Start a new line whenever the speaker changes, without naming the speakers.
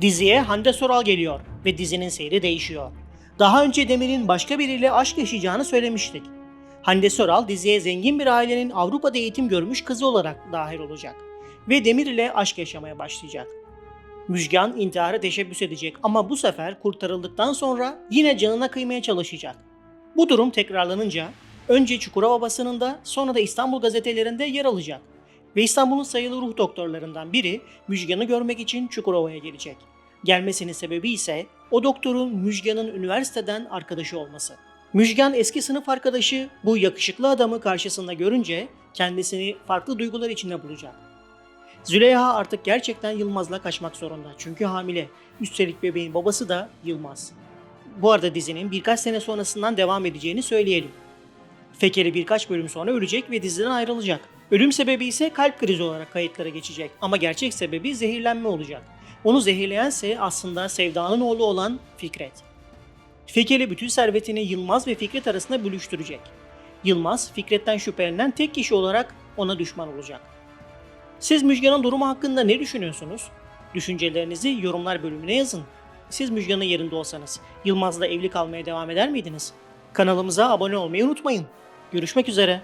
Diziye Hande Soral geliyor ve dizinin seyri değişiyor. Daha önce Demir'in başka biriyle aşk yaşayacağını söylemiştik. Hande Soral diziye zengin bir ailenin Avrupa'da eğitim görmüş kızı olarak dahil olacak ve Demir ile aşk yaşamaya başlayacak. Müjgan intihara teşebbüs edecek ama bu sefer kurtarıldıktan sonra yine canına kıymaya çalışacak. Bu durum tekrarlanınca önce Çukurova basınında sonra da İstanbul gazetelerinde yer alacak. Ve İstanbul'un sayılı ruh doktorlarından biri Müjgan'ı görmek için Çukurova'ya gelecek. Gelmesinin sebebi ise o doktorun Müjgan'ın üniversiteden arkadaşı olması. Müjgan eski sınıf arkadaşı bu yakışıklı adamı karşısında görünce kendisini farklı duygular içinde bulacak. Züleyha artık gerçekten Yılmaz'la kaçmak zorunda çünkü hamile. Üstelik bebeğin babası da Yılmaz. Bu arada dizinin birkaç sene sonrasından devam edeceğini söyleyelim. Fekeli birkaç bölüm sonra ölecek ve diziden ayrılacak. Ölüm sebebi ise kalp krizi olarak kayıtlara geçecek ama gerçek sebebi zehirlenme olacak. Onu zehirleyense aslında Sevda'nın oğlu olan Fikret. Fekeli bütün servetini Yılmaz ve Fikret arasında bölüştürecek. Yılmaz, Fikret'ten şüphelenen tek kişi olarak ona düşman olacak. Siz Müjgan'ın durumu hakkında ne düşünüyorsunuz? Düşüncelerinizi yorumlar bölümüne yazın. Siz Müjgan'ın yerinde olsanız Yılmaz'la evli kalmaya devam eder miydiniz? Kanalımıza abone olmayı unutmayın. Görüşmek üzere.